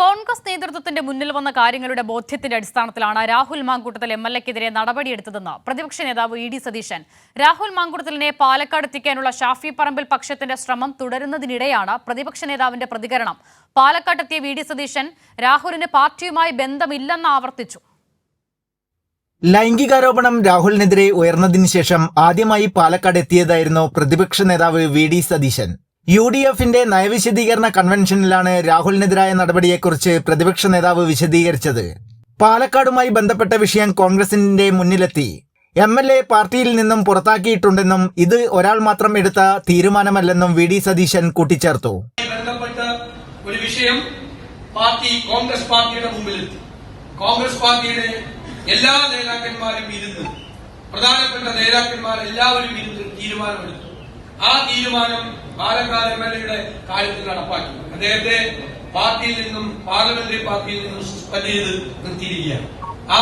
കോൺഗ്രസ് നേതൃത്വത്തിന്റെ മുന്നിൽ വന്ന കാര്യങ്ങളുടെ ബോധ്യത്തിന്റെ അടിസ്ഥാനത്തിലാണ് രാഹുൽ മാങ്കൂട്ടത്തിൽ എം എൽ എക്കെതിരെ നടപടിയെടുത്തതെന്ന് പ്രതിപക്ഷ നേതാവ് ഇ ഡി സതീശൻ. രാഹുൽ മാങ്കൂട്ടത്തിലിനെ പാലക്കാട് എത്തിക്കാനുള്ള ഷാഫി പറമ്പിൽ പക്ഷത്തിന്റെ ശ്രമം തുടരുന്നതിനിടെയാണ് പ്രതിപക്ഷ നേതാവിന്റെ പ്രതികരണം. പാലക്കാട്ടെത്തിയ വി ഡി സതീശൻ രാഹുലിന് പാർട്ടിയുമായി ബന്ധമില്ലെന്ന് ആവർത്തിച്ചു. ലൈംഗികാരോപണം രാഹുലിനെതിരെ ഉയർന്നതിനു ശേഷം ആദ്യമായി പാലക്കാട് എത്തിയതായിരുന്നു പ്രതിപക്ഷ നേതാവ് V D Satheesan. U D എഫിന്റെ നയവിശദീകരണ കൺവെൻഷനിലാണ് രാഹുലിനെതിരായ നടപടിയെക്കുറിച്ച് പ്രതിപക്ഷ നേതാവ് വിശദീകരിച്ചത്. പാലക്കാടുമായി ബന്ധപ്പെട്ട വിഷയം കോൺഗ്രസിന്റെ മുന്നിലെത്തി. എം എൽ എ പാർട്ടിയിൽ നിന്നും പുറത്താക്കിയിട്ടുണ്ടെന്നും ഇത് ഒരാൾ മാത്രം എടുത്ത തീരുമാനമല്ലെന്നും വി ഡി സതീശൻ കൂട്ടിച്ചേർത്തു. ഒരു വിഷയം പാർട്ടി കോൺഗ്രസ് പാർട്ടിയുടെ മുമ്പിലെത്തി. കോൺഗ്രസ് പാർട്ടിയുടെ എല്ലാ നേതാക്കന്മാരും ഇരുന്ന് പ്രധാനപ്പെട്ട നേതാക്കന്മാർ എല്ലാവരും ഇരുന്ന് തീരുമാനമെടുത്തു. ആ തീരുമാനം പാലക്കാട് എം എൽ എയുടെ കാര്യത്തിൽ നടപ്പാക്കി. അദ്ദേഹത്തെ പാർട്ടിയിൽ നിന്നും പാർലമെന്ററി പാർട്ടിയിൽ നിന്നും സസ്പെൻഡ് ചെയ്ത് നിർത്തിയിരിക്കുകയാണ്. ആ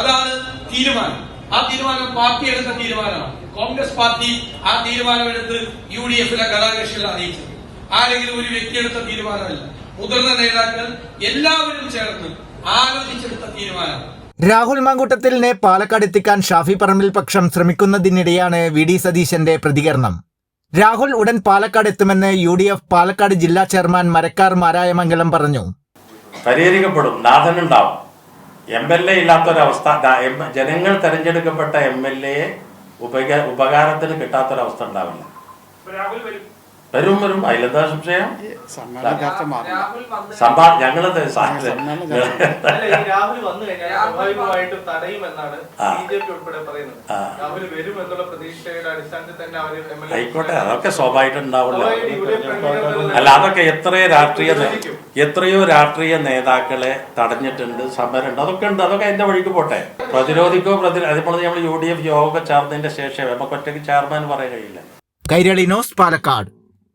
അതാണ് തീരുമാനം. ആ തീരുമാനം പാർട്ടി എടുത്ത തീരുമാനമാണ്. കോൺഗ്രസ് പാർട്ടി ആ തീരുമാനമെടുത്ത് യു ഡി എഫിലെ ഘടകകക്ഷികളെ അറിയിച്ചത്. ആരെങ്കിലും ഒരു വ്യക്തി എടുത്ത തീരുമാനമല്ല. മുതിർന്ന നേതാക്കൾ എല്ലാവരും ചേർന്ന് ആലോചിച്ചെടുത്ത തീരുമാനമാണ്. രാഹുൽ മാങ്കൂട്ടത്തിലിനെ പാലക്കാട് എത്തിക്കാൻ ഷാഫി പറമ്പിൽ പക്ഷം ശ്രമിക്കുന്നതിനിടെയാണ് വി ഡി സതീശന്റെ പ്രതികരണം. രാഹുൽ ഉടൻ പാലക്കാട് എത്തുമെന്ന് യു ഡി എഫ് പാലക്കാട് ജില്ലാ ചെയർമാൻ മരക്കാർ മാരായമംഗലം പറഞ്ഞു. പരിഹരിക്കപ്പെടും. നാഥനുണ്ടാവും എം എൽ എ ഇല്ലാത്തൊരവസ്ഥ എം- ജനങ്ങൾ തെരഞ്ഞെടുക്കപ്പെട്ട എം എൽ എയെ ഉപക ഉപകാരത്തിന് കിട്ടാത്തൊരവസ്ഥ ഉണ്ടാവില്ല. വരും വരും. അതിലെന്താ സംശയം? സംഭാ ഞങ്ങളത് ആയിക്കോട്ടെ അതൊക്കെ സ്വാഭാവികം ഉണ്ടാവുമല്ലോ സ്വാഭാവികം യു ഡി എഫ് കൺവീനർ അല്ല അതൊക്കെ എത്രയോ രാഷ്ട്രീയ എത്രയോ രാഷ്ട്രീയ നേതാക്കളെ തടഞ്ഞിട്ടുണ്ട് സമരമുണ്ട്. അതൊക്കെ ഉണ്ട് അതൊക്കെ എന്റെ വഴിക്ക് പോട്ടെ. പ്രതിരോധിക്കോ പ്രതി അതുപോലെ നമ്മൾ യു ഡി എഫ് യോഗ ചേർന്നതിന്റെ ശേഷം നമുക്ക് ഒറ്റയ്ക്ക് ചെയർമാൻ പറയാൻ കഴിയില്ല. കൈരളി ന്യൂസ് പാലക്കാട്.